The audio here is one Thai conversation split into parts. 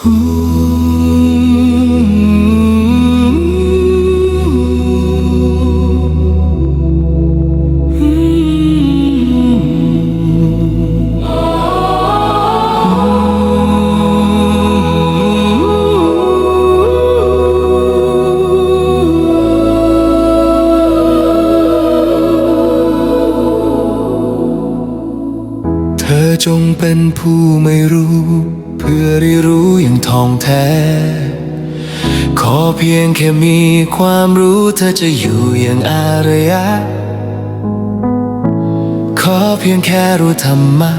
เธอจงเป็นผู้ไม่รู้ เพื่อได้รู้อย่างทองแท้ ขอเพียงแค่มีความรู้เธอจะอยู่อย่างอารยะ ขอเพียงแค่รู้ธรรมะ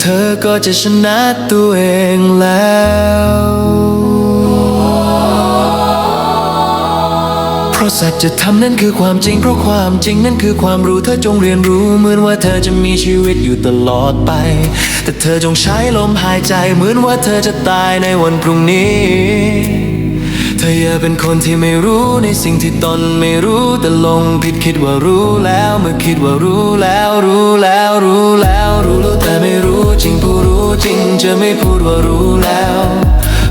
เธอก็จะชนะตัวเองแล้ว ราะสัจธรรมนั่นคือความจริง เพราะความจริงนั่นคือความรู้เธอจงเรียนรู้เหมือนว่าเธอจะมีชีวิตอยู่ตลอดไป แต่เธอจงใช้ลมหายใจเหมือนว่าเธอจะตายในวันพรุ่งนี้เธออย่าเป็นคนที่ไม่รู้ในสิ่งที่ตนไม่รู้แต่หลงผิดคิดว่ารู้แล้วเมื่อคิดว่ารู้แล้ว รู้แล้วรู้แล้วรู้แล้วแต่ไม่รู้จริงผู้รู้จริงจะไม่พูดว่ารู้แล้ว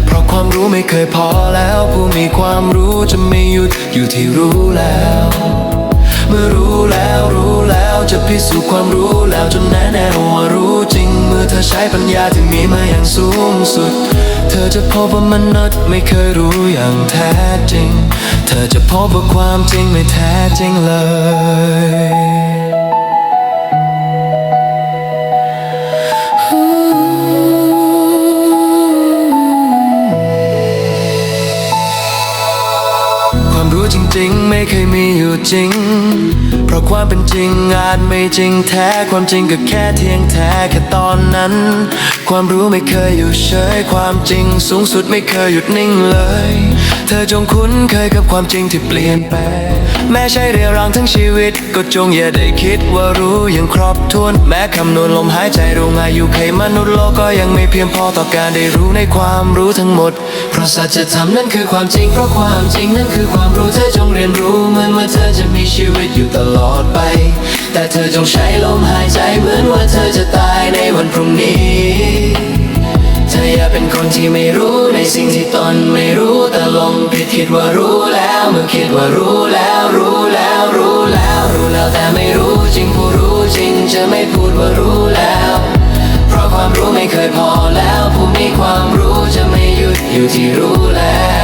เพราะความรู้ไม่เคยพอแล้ว ผู้มีความรู้จะไม่หยุดอยู่ที่รู้แล้ว เมื่อรู้แล้วรู้แล้วจะพิสูจน์ความรู้แล้วจนแน่แน่ว่ารู้จริง เมื่อเธอใช้ปัญญาที่มีมาอย่างสูงสุด เธอจะพบว่ามนุษย์ไม่เคยรู้อย่างแท้จริง เธอจะพบว่าความจริงไม่แท้จริงเลย ไม่เคยมีอยู่จริง เพราะความเป็นจริงอาจไม่จริงแท้ ความจริงก็แค่เทียงแท้แค่ตอนนั้น ความรู้ไม่เคยอยู่เฉย ความจริงสูงสุดไม่เคยหยุดนิ่งเลย เธอจงคุ้นเคยกับความจริงที่เปลี่ยนแปลง แม้ใช่เรียรางทั้งชีวิต ก็จงอย่าได้คิดว่ารู้ย่างครอบถ้วน แม้คำนวณลมหายใจรู้อายุไขมนุษย์โลกก็ยังไม่เพียงพอต่อการได้รู้ในความรู้ทั้งหมด เพราะสัจธรรมนั่นคือความจริง เพราะความจริงนั่นคือความรู้เธอจงเรียนรู้เหมือนว่าเธอจะมีชีวิตอยู่ตลอดไป แต่เธอจงใช้ลมหายใจเหมือนว่าเธอจะตายในวันพรุ่งนี้เธออย่าเป็นคนที่ไม่รู้ในสิ่งที่ตนไม่รู้แต่ลงผิดคิดว่ารู้ คิดว่ารู้แล้วรู้แล้วรู้แล้ว รู้แล้วแต่ไม่รู้จริงผู้รู้จริงจะไม่พูดว่ารู้แล้ว เพราะความรู้ไม่เคยพอแล้ว ผู้มีความรู้จะไม่หยุดอยู่ที่รู้แล้ว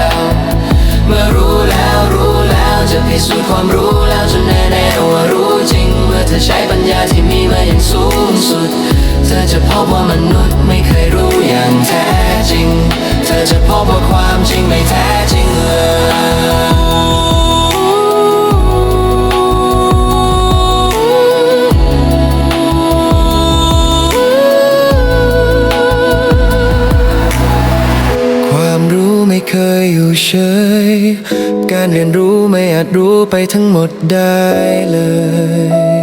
เฉย การเรียนรู้ไม่อาจรู้ไปทั้งหมดได้เลย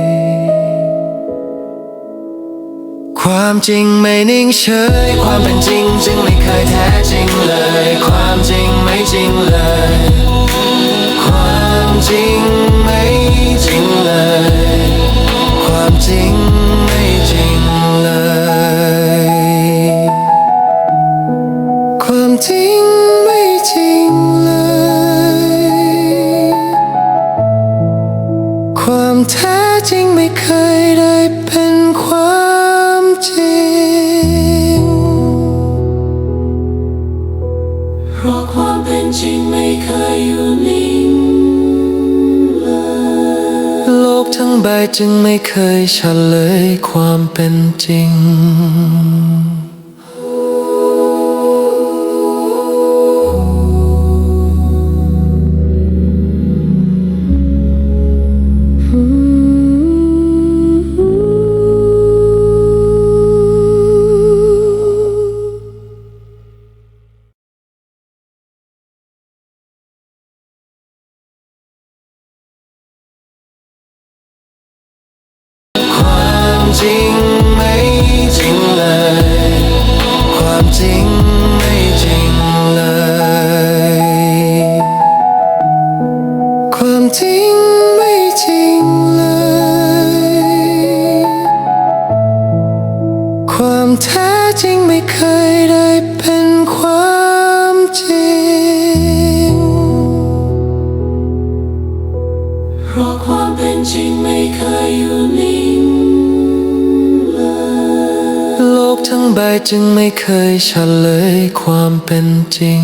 ความจริงไม่นิ่งเฉย ความเป็นจริงจึงไม่ ความแท้จริงไม่เคยได้เป็นความจริง เพราะความเป็นจริงไม่เคยอยู่นิ่งเลยโลกทั้งใบจึงไม่เคยเฉลยความเป็นจริง จริงไม่จริงเลย ความจริงไม่จริงเลย ความแท้จริงไม่เคยได้เป็นความจริงเพราะความเป็นจริงไม่เคยอยู่ใน ทั้งใบจึงไม่เคยเฉลยความเป็นจริง